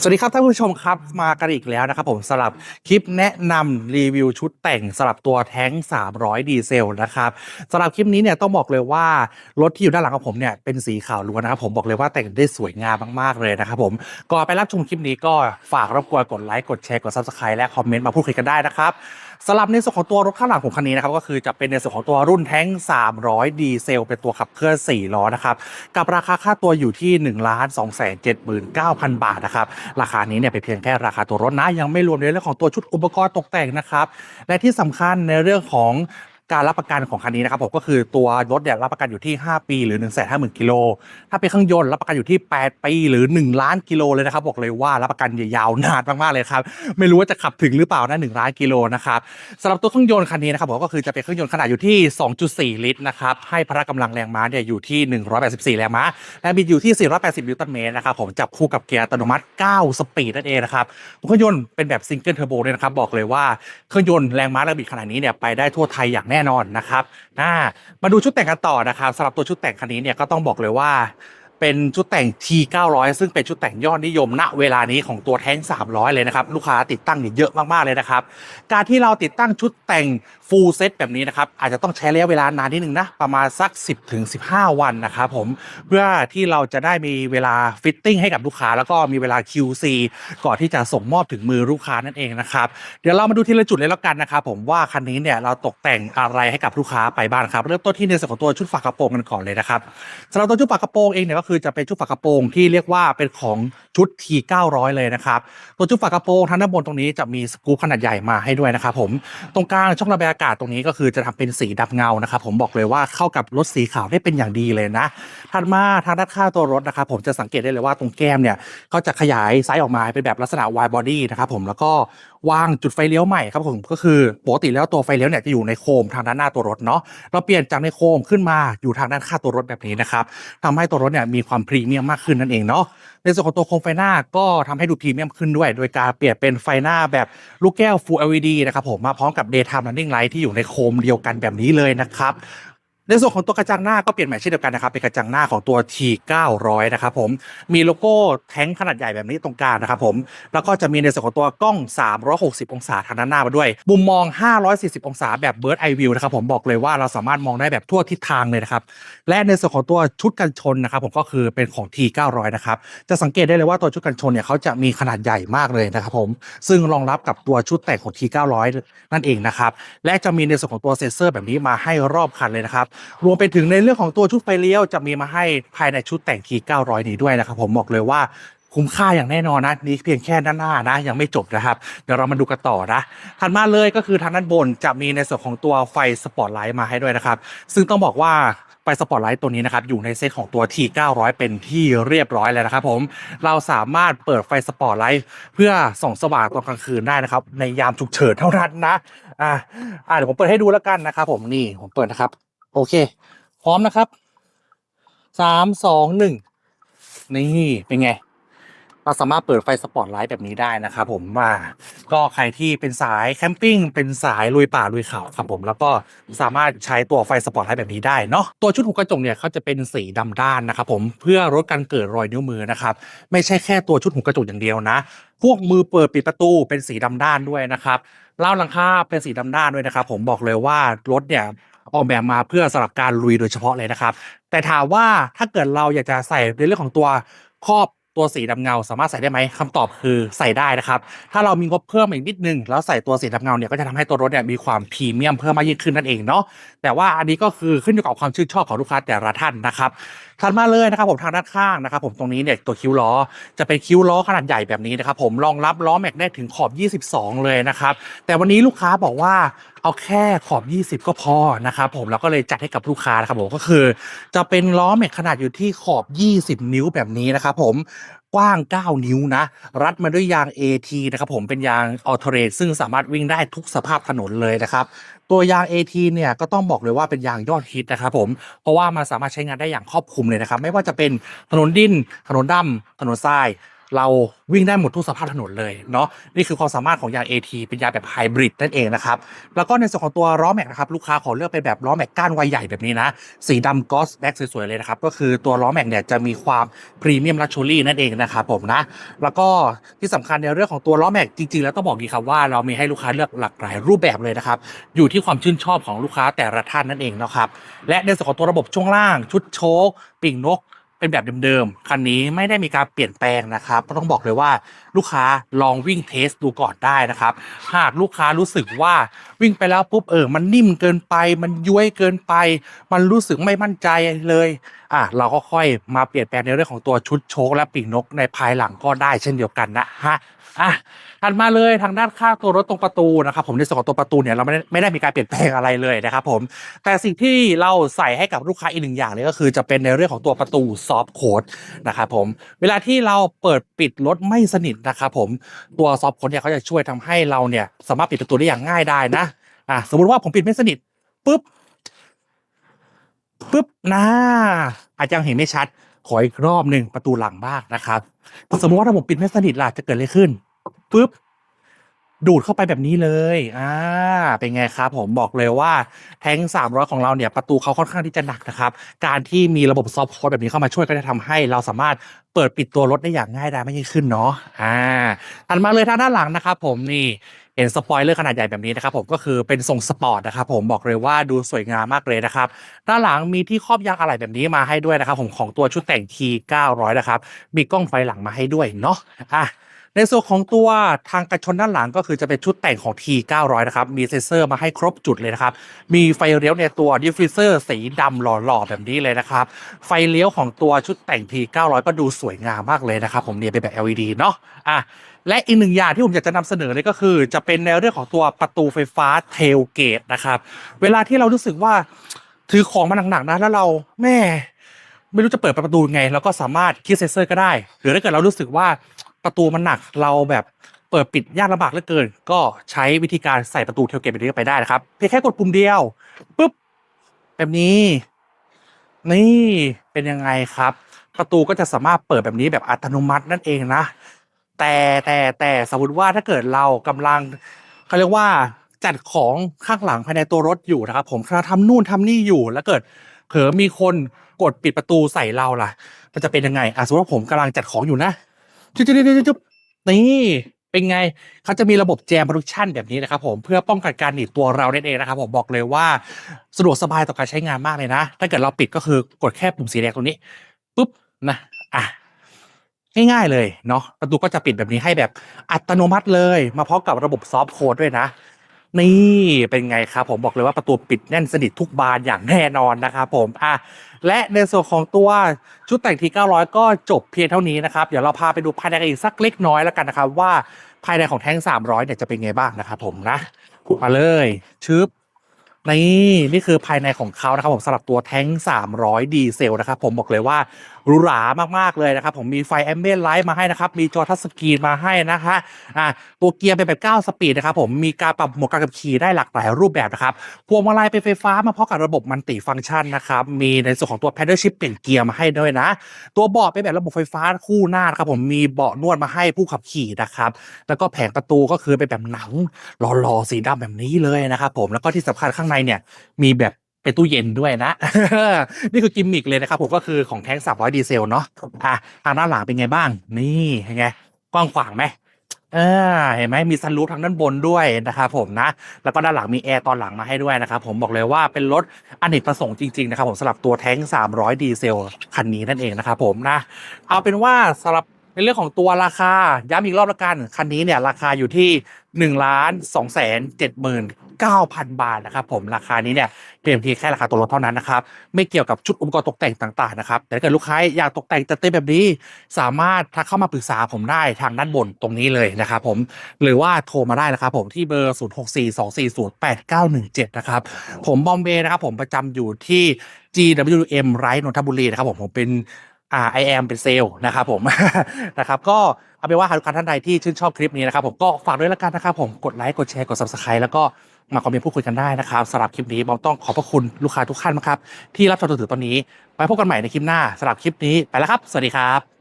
สวัสดีครับท่านผู้ชมครับมากันอีกแล้วนะครับผมสำหรับคลิปแนะนำรีวิวชุดแต่งสำหรับตัวแท้ง 300 ดีเซลนะครับสำหรับคลิปนี้เนี่ยต้องบอกเลยว่ารถที่อยู่ด้านหลังของผมเนี่ยเป็นสีขาวล้วนนะครับผมบอกเลยว่าแต่งได้สวยงามมากๆเลยนะครับผมก่อนไปรับชมคลิปนี้ก็ฝากรบกวนกดไลค์กดแชร์กด subscribe และคอมเมนต์มาพูดคุยกันได้นะครับ สำหรับในส่วนของตัวรถข้างหลังผมคันนี้นะครับก็คือจะเป็นในส่วนของตัวรุ่นแท้ง 300 ดีเซล เป็นตัวขับเคลื่อน 4 ล้อนะครับกับราคาค่าตัวอยู่ที่1 2 7 9 0 0 0บาทนะครับราคานี้เนี่ยเป็นเพียงแค่ราคาตัวรถนะยังไม่รวมในเรื่องของตัวชุดอุปกรณ์ตกแต่งนะครับและที่สำคัญในเรื่องของ การรับประกันของคันนี้นะครับผมก็คือตัวรถเนี่ยรับประกันอยู่ที่ 5 ปีหรือ 1 5 0 0 0 0กิโลถ้าเป็นเครื่องยนต์รับประกันอยู่ที่ 8 ปีหรือ 1 ล้านกิโลเลยนะครับบอกเลยว่ารับประกันยาวนานมากๆเลยครับไม่รู้ว่าจะขับถึงหรือเปล่านะ1ล้านกิโลนะครับสำหรับตัวเครื่องยนต์คันนี้นะครับผมก็คือจะเป็นเครื่องยนต์ขนาดอยู่ที่ 2.4 ลิตรนะครับให้พละกำลังแรงม้าเนี่ยอยู่ที่ 184 แรงม้าและบิดอยู่ที่ 480 นิวตันเมตรนะครับผมจับคู่กับเกียร์อัตโนมัติ 9 สปีดนั่นเองนะครับเครื่องยนต์เป็นแบบซิงเกิลเทอร์โบด้วยนะครับบอกเลยว่าเครื่องยนต์แรงม้าและบิดขนาดนี้เนี่ยไปได้ทั่วไทยอย่างแน่แน่นอนนะครับอ่ามาดูชุดแต่งกันต่อนะครับสำหรับตัวชุดแต่งคันนี้เนี่ยก็ต้องบอกเลยว่า เป็นชุดแต่ง T 900ซึ่งเป็นชุดแต่งยอดนิยมณเวลานี้ของตัวแท้ง 300 เลยนะครับ ลูกค้าติดตั้งเนี่ยเยอะมากๆเลยนะครับ การที่เราติดตั้งชุดแต่ง full set แบบนี้นะครับ อาจจะต้องใช้ระยะเวลานานนิดนึงนะ ประมาณสัก 10ถึง15 วันนะครับผมเพื่อที่เราจะได้มีเวลาฟิตติ้งให้กับลูกค้าแล้วก็มีเวลา QC ก่อนที่จะส่งมอบถึงมือลูกค้านั่นเองนะครับเดี๋ยวเรามาดูทีละจุดเลยแล้วกันนะครับผมว่าคันนี้เนี่ยเราตกแต่งอะไรให้กับลูกค้าไปบ้างครับเริ่มต้นที่ในส่วนของตัวชุดฝากระโปรงกันก่อนเลยนะครับสำหรับตัวชุดฝากระโปรงเองเนี่ยก็คือจะเป็นชุดฝากระโปรงที่เรียกว่าเป็นของชุด T 900 เลยนะครับตัวชุดฝากระโปรงทางด้านบนตรงนี้จะมีสกรูปขนาดใหญ่มาให้ด้วยนะครับผมตรงกลางช่องระบายอากาศตรงนี้ก็คือจะทำเป็นสีดำเงานะครับผมบอกเลยว่าเข้ากับรถสีขาวได้เป็นอย่างดีเลยนะถัดมาทางด้านข้างตัวรถนะครับผมจะสังเกตได้เลยว่าตรงแก้มเนี่ยเขาจะขยายไซส์ออกมาเป็นแบบลักษณะ wide body นะครับผมแล้วก็ วางจุดไฟเลี้ยวใหม่ครับผมก็คือปกติแล้วตัวไฟเลี้ยวเนี่ยจะอยู่ในโคมทางด้านหน้าตัวรถเนาะเราเปลี่ยนจากในโคมขึ้นมาอยู่ทางด้านข้างตัวรถแบบนี้นะครับทำให้ตัวรถเนี่ยมีความพรีเมียมมากขึ้นนั่นเองเนาะในส่วนของตัวโคมไฟหน้าก็ทำให้ดูพรีเมียมขึ้นด้วย โดยการเปลี่ยนเป็นไฟหน้าแบบลูกแก้ว Full LED นะครับผมมาพร้อมกับ Daytime Running Light ที่อยู่ในโคมเดียวกันแบบนี้เลยนะครับ ในส่วนของตัวกระจังหน้าก็เปลี่ยนใหม่เช่นเดียวกันนะครับเป็นกระจังหน้าของตัว T 900 นะครับผมมีโลโก้แท้งขนาดใหญ่แบบนี้ตรงกลางนะครับผมแล้วก็จะมีในส่วนของตัวกล้อง 360 องศาทางด้านหน้ามาด้วยมุมมอง 540 องศาแบบ Bird Eye View นะครับผมบอกเลยว่าเราสามารถมองได้แบบทั่วทิศทางเลยนะครับและในส่วนของตัวชุดกันชนนะครับผมก็คือเป็นของ T 900 นะครับจะสังเกตได้เลยว่าตัวชุดกันชนเนี่ยเขาจะมีขนาดใหญ่มากเลยนะครับผมซึ่งรองรับกับตัวชุดแต่งของ T 900 นั่นเองนะครับและจะมีในส่วนของตัวเซ็นเซอร์แบบนี้มาให้รอบคันเลยนะครับรวมไปถึงในเรื่องของตัวชุดไฟเลี้ยวจะมีมาให้ภายในชุดแต่งที900 นี้ด้วยนะครับผมบอกเลยว่าคุ้มค่าอย่างแน่นอนนะนี่เพียงแค่ด้านหน้านะ ยังไม่จบนะครับ เดี๋ยวเรามาดูกันต่อนะถัดมาเลยก็คือทางด้านบนจะมีในส่วนของตัวไฟสปอตไลท์มาให้ด้วยนะครับ ซึ่งต้องบอกว่าไฟสปอตไลท์ตัวนี้นะครับอยู่ในเซตของตัว T900 เป็นที่เรียบร้อยแล้วนะครับผมเราสามารถเปิดไฟสปอตไลท์เพื่อส่องสว่างตอนกลางคืนได้นะครับ ในยามฉุกเฉินเท่านั้นนะอ่าเดี๋ยวผมเปิดให้ดูแล้วกันนะครับผมนี่ผมเปิดนะครับ โอเค พร้อมนะครับสามสองหนึ่งนี่เป็นไง เราสามารถเปิดไฟสปอตไลท์แบบนี้ได้นะครับผมว่าก็ใครที่เป็นสายแคมปิ้งเป็นสายลุยป่าลุยเขาครับผมแล้วก็สามารถใช้ตัวไฟสปอตไลท์แบบนี้ได้เนาะตัวชุดหูกระจกเนี่ยเขาจะเป็นสีดำด้านนะครับผมเพื่อลดการเกิดรอยนิ้วมือนะครับไม่ใช่แค่ตัวชุดหูกระจกอย่างเดียวนะ พวกมือเปิดปิดประตูเป็นสีดำด้านด้วยนะครับเล่าหลังคาเป็นสีดำด้านด้วยนะครับผมบอกเลยว่ารถเนี่ย ออกแบบมาเพื่อสำหรับการลุยโดยเฉพาะเลยนะครับ แต่ถามว่าถ้าเกิดเราอยากจะใส่ในเรื่องของตัวครอบตัวสีดำเงา สามารถใส่ได้ไหมคำตอบคือใส่ได้นะครับ ถ้าเรามีงบเพิ่มอีกนิดนึง แล้วใส่ตัวสีดำเงาเนี่ยก็จะทำให้ตัวรถเนี่ยมีความพรีเมียมเพิ่มมากยิ่งขึ้นนั่นเองเนาะแต่ว่าอันนี้ก็คือขึ้นอยู่กับความชื่นชอบของลูกค้าแต่ละท่านนะครับถัดมาเลยนะครับผมทางด้านข้างนะครับผมตรงนี้เนี่ยตัวคิ้วล้อจะเป็นคิ้วล้อขนาดใหญ่แบบนี้นะครับผมรองรับล้อแม็กได้ถึงขอบ 22 เลยนะครับแต่วันนี้ลูกค้าบอกว่า เอาแค่ขอบ 20 ก็พอนะครับผมเราก็เลยจัดให้กับลูกค้านะครับผมก็คือ จะเป็นล้อแม็กขนาดอยู่ที่ขอบ 20 นิ้วแบบนี้นะครับผมกว้าง 9 นิ้วนะ รัดมาด้วยยาง AT นะครับผมเป็นยางออโตเรซึ่งสามารถวิ่งได้ทุกสภาพถนนเลยนะครับ ตัวยาง AT เนี่ยก็ต้องบอกเลยว่าเป็นยางยอดฮิตนะครับผมเพราะว่ามันสามารถใช้งานได้อย่างครอบคลุมเลยนะครับ ไม่ว่าจะเป็นถนนดินถนนดำถนนทราย เราวิ่งได้หมดทุกสภาพถนนเลยเนาะนี่คือความสามารถของยาง AT เป็นยางแบบไฮบริดนั่นเองนะครับแล้วก็ในส่วนของตัวล้อแม็กนะครับลูกค้าขอเลือกเป็นแบบล้อแม็กก้านวัยใหญ่แบบนี้นะสีดำกอสแบ็กสวยๆเลยนะครับก็คือตัวล้อแม็กเนี่ยจะมีความพรีเมียมลักชัวรี่นั่นเองนะครับผมนะแล้วก็ที่สำคัญในเรื่องของตัวล้อแม็กจริงๆ แล้วต้องบอกดีครับว่าเรามีให้ลูกค้าเลือกหลากหลายรูปแบบเลยนะครับอยู่ที่ความชื่นชอบของลูกค้าแต่ละท่านนั่นเองนะครับและในส่วนของตัวระบบช่วงล่างชุดโชคปิ่งนก เป็นแบบเดิมๆ คันนี้ไม่ได้มีการเปลี่ยนแปลงนะครับ ก็ต้องบอกเลยว่าลูกค้าลองวิ่งเทสดูก่อนได้นะครับ หากลูกค้ารู้สึกว่าวิ่งไปแล้วปุ๊บเออ มันนิ่มเกินไป มันย้วยเกินไป มันรู้สึกไม่มั่นใจเลย อะเราก็ค่อยมาเปลี่ยนแปลงในเรื่องของตัวชุดโชคและปีกนกในภายหลังก็ได้เช่นเดียวกันนะฮะอะถัดมาเลยทางด้านข้างตัวรถตรงประตูนะครับผมในส่วนของตัวประตูเนี่ยเราไม่ได้ไม่ได้มีการเปลี่ยนแปลงอะไรเลยนะครับผมแต่สิ่งที่เราใส่ให้กับลูกค้าอีกหนึ่งอย่างเลยก็คือจะเป็นในเรื่องของตัวประตูซอฟต์โค้ดนะครับผมเวลาที่เราเปิดปิดรถไม่สนิทนะครับผมตัวซอฟต์โค้ดเนี่ยเขาจะช่วยทำให้เราเนี่ยสามารถปิดประตูได้อย่างง่ายได้นะอะสมมุติว่าผมปิดไม่สนิทปุ๊บปุ๊บนะอาจจะยังเห็นไม่ชัด ขออีกรอบหนึ่งประตูหลังบ้างนะครับ สมมติว่าถ้าผมปิดไม่สนิทล่ะจะเกิดอะไรขึ้นปุ๊บ ดูดเข้าไปแบบนี้เลย อ่า เป็นไงครับ ผมบอกเลยว่าแท้ง300 ของเราเนี่ยประตูเขาค่อนข้างที่จะหนักนะครับ การที่มีระบบซอฟต์โค้ดแบบนี้เข้ามาช่วยก็จะทำให้เราสามารถเปิดปิดตัวรถได้อย่างง่ายดายไม่ยิ่งขึ้นเนาะ อ่าถัดมาเลยทางด้านหลังนะครับผมนี่เห็นสปอยเลอร์ขนาดใหญ่แบบนี้นะครับผมก็คือเป็นทรงสปอร์ตนะครับผมบอกเลยว่าดูสวยงามมากเลยนะครับด้านหลังมีที่ครอบยางอะไหล่แบบนี้มาให้ด้วยนะครับผมของตัวชุดแต่ง T 900 นะครับมีกล้องไฟหลังมาให้ด้วยเนาะ อะ ในส่วนของตัวทางกระชนด้านหลังก็คือจะเป็นชุดแต่งของ T 900 นะครับ มีเซ็นเซอร์มาให้ครบจุดเลยนะครับ มีไฟเลี้ยวในตัวดิฟฟิวเซอร์สีดำหล่อๆ แบบนี้เลยนะครับ ไฟเลี้ยวของตัวชุดแต่ง T 900 ก็ดูสวยงามมากเลยนะครับ ผมเนี่ยเป็นแบบ LED เนาะอะและอีกหนึ่งอย่างที่ผมอยากจะนำเสนอเลยก็คือ จะเป็นในเรื่องของตัวประตูไฟฟ้าเทลเกตนะครับ เวลาที่เรารู้สึกว่าถือของมาหนักๆนะแล้วเราแม่ ไม่รู้จะเปิดประตูยังไงเราก็สามารถคลิกเซนเซอร์ก็ได้ หรือถ้าเกิดเรารู้สึกว่า ประตูมันหนักเราแบบเปิดปิดยากลำบากเหลือเกิน ก็ใช้วิธีการใส่ประตูเทลเกตแบบนี้ไปได้นะครับ เพียงแค่กดปุ่มเดียวปุ๊บแบบนี้ นี่เป็นยังไงครับ ประตูก็จะสามารถเปิดแบบนี้แบบอัตโนมัตินั่นเองนะ แต่แต่แต่สมมติว่าถ้าเกิดเรากำลังเขาเรียกว่าจัดของข้างหลังภายในตัวรถอยู่นะครับ ผมกำลังทำนู่นทำนี่อยู่แล้วเกิดเผลอมีคนกดปิดประตูใส่เราล่ะ มันจะเป็นยังไงอะสมมติว่าผมกำลังจัดของอยู่นะ จุ๊บจุ๊บจุ๊บจุ๊บนี่เป็นไงเขาจะมีระบบแจมโปรดักชันแบบนี้นะครับผมเพื่อป้องกันการหนีบตัวเรานั่นเองนะครับผมบอกเลยว่าสะดวกสบายต่อการใช้งานมากเลยนะ ถ้าเกิดเราปิดก็คือกดแค่ปุ่มสีแดงตรงนี้ปุ๊บนะอะง่ายๆเลยเนาะประตูก็จะปิดแบบนี้ให้แบบอัตโนมัติเลย มาพร้อมกับระบบซอฟต์โค้ดด้วยนะ นี่เป็นไงครับผมบอกเลยว่าประตูปิดแน่นสนิททุกบานอย่างแน่นอนนะครับผมอะและในส่วนของตัวชุดแต่งที 900 ก็จบเพียงเท่านี้นะครับ เดี๋ยวเราพาไปดูภายในกันอีกสักเล็กน้อยแล้วกันนะครับ ว่าภายในของแท้ง 300 เนี่ยจะเป็นไงบ้างนะครับผมนะมาเลยชึบนี่นี่คือภายในของเขานะครับผมสำหรับตัวแท้ง 300 ดีเซลนะครับผมบอกเลยว่า หรูหรามากๆเลยนะครับ ผมมีไฟแอมเบียนไลท์มาให้นะครับ มีจอทัชสกรีนมาให้นะคะอ่าตัวเกียร์เป็นแบบ9สปีดนะครับผมมีการปรับโหมดการขับขี่ได้หลากหลายรูปแบบนะครับพวงมาลัยเป็นไฟฟ้ามาพร้อมกับระบบมันติฟังก์ชันนะครับมีในส่วนของตัว paddle shift เปลี่ยนเกียร์มาให้ด้วยนะ ตัวเบาะเป็นแบบระบบไฟฟ้าคู่หน้านะครับผมมีเบาะนวดมาให้ผู้ขับขี่นะครับแล้วก็แผงประตูก็คือเป็นแบบหนังหล่อๆสีดำแบบนี้เลยนะครับผมแล้วก็ที่สำคัญข้างในเนี่ยมีแบบ เป็นตู้เย็นด้วยนะ นี่คือกิมมิกเลยนะครับผมก็คือของแท้ง300ดีเซลเนาะอะทางด้านหลังเป็นไงบ้าง นี่เห็นไงกว้างขวางไหมเออเห็นไหมมีซันรูฟทางด้านบนด้วยนะครับผมนะ แล้วก็ด้านหลังมีแอร์ตอนหลังมาให้ด้วยนะครับผมบอกเลยว่าเป็นรถอเนกประสงค์จริง ๆ นะครับผมสำหรับตัวแท้ง 300 ดีเซลคันนี้นั่นเองนะครับผมนะ เอาเป็นว่าสำหรับในเรื่องของตัวราคาย้ำอีกรอบละกัน คันนี้เนี่ยราคาอยู่ที่1นึ่งล้านสองแสนเจ็ดหมื่น เก้าพันบาทนะครับผมราคานี้เนี่ยเพียงเพีแค่ราคาตัวรถเท่านั้นนะครับไม่เกี่ยวกับชุดอุปกรณ์ตกแต่งต่างๆนะครับแต่ถ้าเกิดลูกค้าอยากตกแต่งจัดเต็มแบบนี้ สามารถทักเข้ามาปรึกษาผมได้ทางด้านบนตรงนี้เลยนะครับผมหรือว่าโทรมาได้นะครับผมที่เบอร์ 0 6 4 2 4 0 8 9 1 7 นะครับผมบอมเบย์นะครับผมประจำอยู่ที่ GWM ไรท์นนทบุรีนะครับผมผมเป็นอ่าไอแอมเป็นเซลล์นะครับผมนะครับก็เอาเป็นว่าหากลูกท่านใดที่ชื่นชอบคลิปนี้นะครับผมก็ฝากด้วยละกันนะครับผมกดไลค์กดแชร์กด subscribe แล้วก็ มาคอมเมนต์พูดคุยกันได้นะครับสำหรับคลิปนี้บอมต้องขอบพระคุณลูกค้าทุกท่านนะครับที่รับชมจนถึงตอนนี้ไว้พบกันใหม่ในคลิปหน้าสำหรับคลิปนี้ไปแล้วครับ สวัสดีครับ